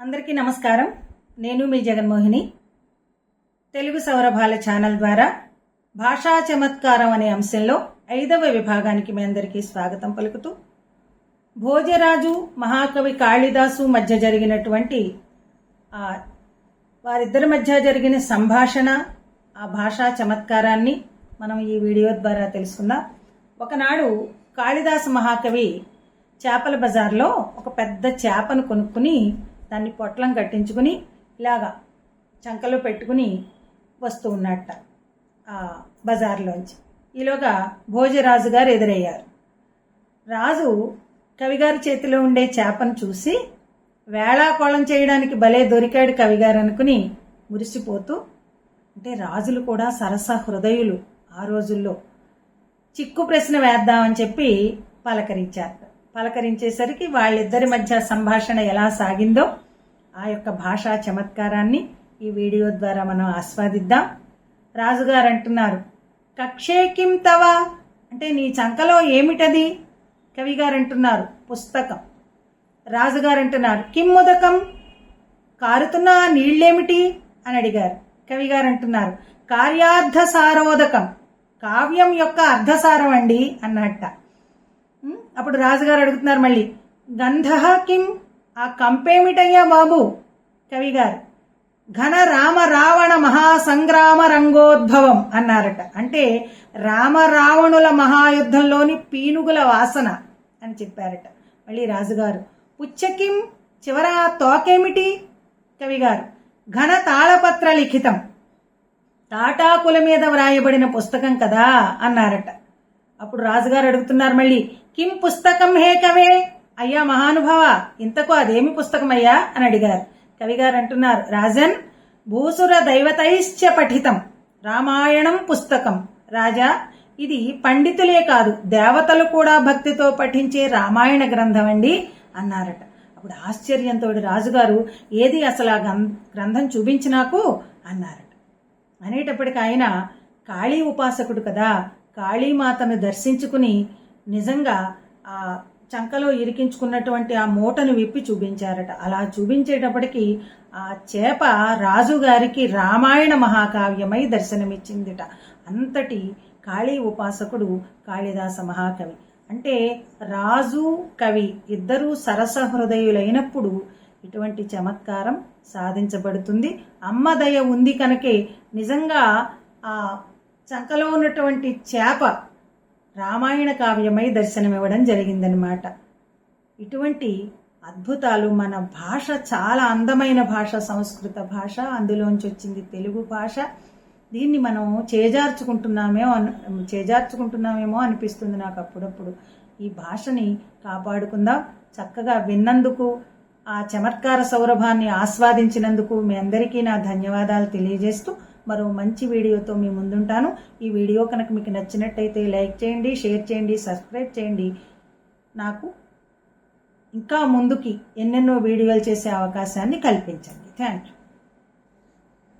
అందరికీ నమస్కారం. నేను మీ జగన్మోహిని. తెలుగు సౌరభాల ఛానల్ ద్వారా భాషా చమత్కారం అనే అంశంలో ఐదవ విభాగానికి మీ అందరికీ స్వాగతం పలుకుతూ భోజరాజు మహాకవి కాళిదాసు మధ్య జరిగినటువంటి వారిద్దరి మధ్య జరిగిన సంభాషణ ఆ భాషా చమత్కారాన్ని మనం ఈ వీడియో ద్వారా తెలుసుకుందాం. ఒకనాడు కాళిదాసు మహాకవి చేపల బజార్లో ఒక పెద్ద చేపను కొనుక్కుని దాన్ని పొట్లం కట్టించుకుని ఇలాగా చంకలో పెట్టుకుని వస్తూ ఉన్నట్ట బజార్లోంచి. ఈలోగా భోజరాజు గారు ఎదురయ్యారు. రాజు కవిగారి చేతిలో ఉండే చేపను చూసి వేళాకోళం చేయడానికి భలే దొరికాడు కవిగారు అనుకుని మురిసిపోతూ అంటే రాజులు కూడా సరస హృదయులు ఆ రోజుల్లో. చిక్కు ప్రశ్న వేద్దామని చెప్పి పలకరించారు పలకరించేసరికి వాళ్ళిద్దరి మధ్య సంభాషణ ఎలా సాగిందో ఆ యొక్క భాషా చమత్కారాన్ని ఈ వీడియో ద్వారా మనం ఆస్వాదిద్దాం. రాజుగారు అంటున్నారు కక్షే కిం తవ? అంటే నీ చంకలో ఏమిటది? కవిగారు అంటున్నారు పుస్తకం. రాజుగారు అంటున్నారు కిం ముదకం? కారుతున్న నీళ్ళేమిటి? అని అడిగారు. కవిగారు అంటున్నారు కార్యార్థ సారోదకం కావ్యం యొక్క అర్ధసారం అండి అన్నట్ట. అప్పుడు రాజుగారు అడుగుతున్నారు మళ్ళీ. గంధ కిం? ఆ కంపేమిటయ్యా బాబు? కవిగారు. ఘన రామ రావణ మహాసంగ్రామ రంగోద్భవం అన్నారట. అంటే రామ రావణుల మహాయుద్ధంలోని పీనుగుల వాసన అని చెప్పారట మళ్ళీ రాజుగారు. పుచ్చకిం చివర తోకేమిటి? కవిగారు. ఘన తాళపత్ర లిఖితం. తాటాకుల మీద వ్రాయబడిన పుస్తకం కదా అన్నారట. అప్పుడు రాజుగారు అడుగుతున్నారు మళ్ళీ కిం పుస్తకం హే కవే? అయ్యా మహానుభావ ఇంతకు అదేమి పుస్తకం అయ్యా అని అడిగారు. కవిగారు అంటున్నారు రాజన్ భూసుర దైవతైశ్చ పఠితం రామాయణం పుస్తకం. రాజా ఇది పండితులే కాదు దేవతలు కూడా భక్తితో పఠించే రామాయణ గ్రంథం అండి అన్నారట. అప్పుడు ఆశ్చర్యంతో రాజుగారు ఏది అసలు ఆ గ్రంథం చూపించి నాకు? అన్నారట. అనేటప్పటికి ఆయన కాళీ ఉపాసకుడు కదా కాళీమాతను దర్శించుకుని నిజంగా ఆ చంకలో ఇరికించుకున్నటువంటి ఆ మూటను విప్పి చూపించారట. అలా చూపించేటప్పటికి ఆ చేప రాజుగారికి రామాయణ మహాకావ్యమై దర్శనమిచ్చిందిట. అంతటి కాళీ ఉపాసకుడు కాళిదాస మహాకవి. అంటే రాజు కవి ఇద్దరూ సరస హృదయులైనప్పుడు ఇటువంటి చమత్కారం సాధించబడుతుంది. అమ్మదయ ఉంది కనుకే నిజంగా ఆ చంకలో ఉన్నటువంటి చేప రామాయణ కావ్యమై దర్శనమివ్వడం జరిగిందనమాట ఇటువంటి అద్భుతాలు మన భాష చాలా అందమైన భాష సంస్కృత భాష అందులోంచి వచ్చింది తెలుగు భాష. దీన్ని మనం చేజార్చుకుంటున్నామేమో అను చేజార్చుకుంటున్నామేమో అనిపిస్తుంది నాకు అప్పుడప్పుడు. ఈ భాషని కాపాడుకుందాం. చక్కగా విన్నందుకు ఆ చమత్కార సౌరభాన్ని ఆస్వాదించినందుకు మీ అందరికీ నా ధన్యవాదాలు తెలియజేస్తూ మరో మంచి వీడియోతో మీ ముందుంటాను. ఈ వీడియో కనుక మీకు నచ్చినట్టయితే లైక్ చేయండి షేర్ చేయండి సబ్స్క్రైబ్ చేయండి. నాకు ఇంకా ముందుకి ఎన్నెన్నో వీడియోలు చేసే అవకాశాన్ని కల్పించండి. Thank you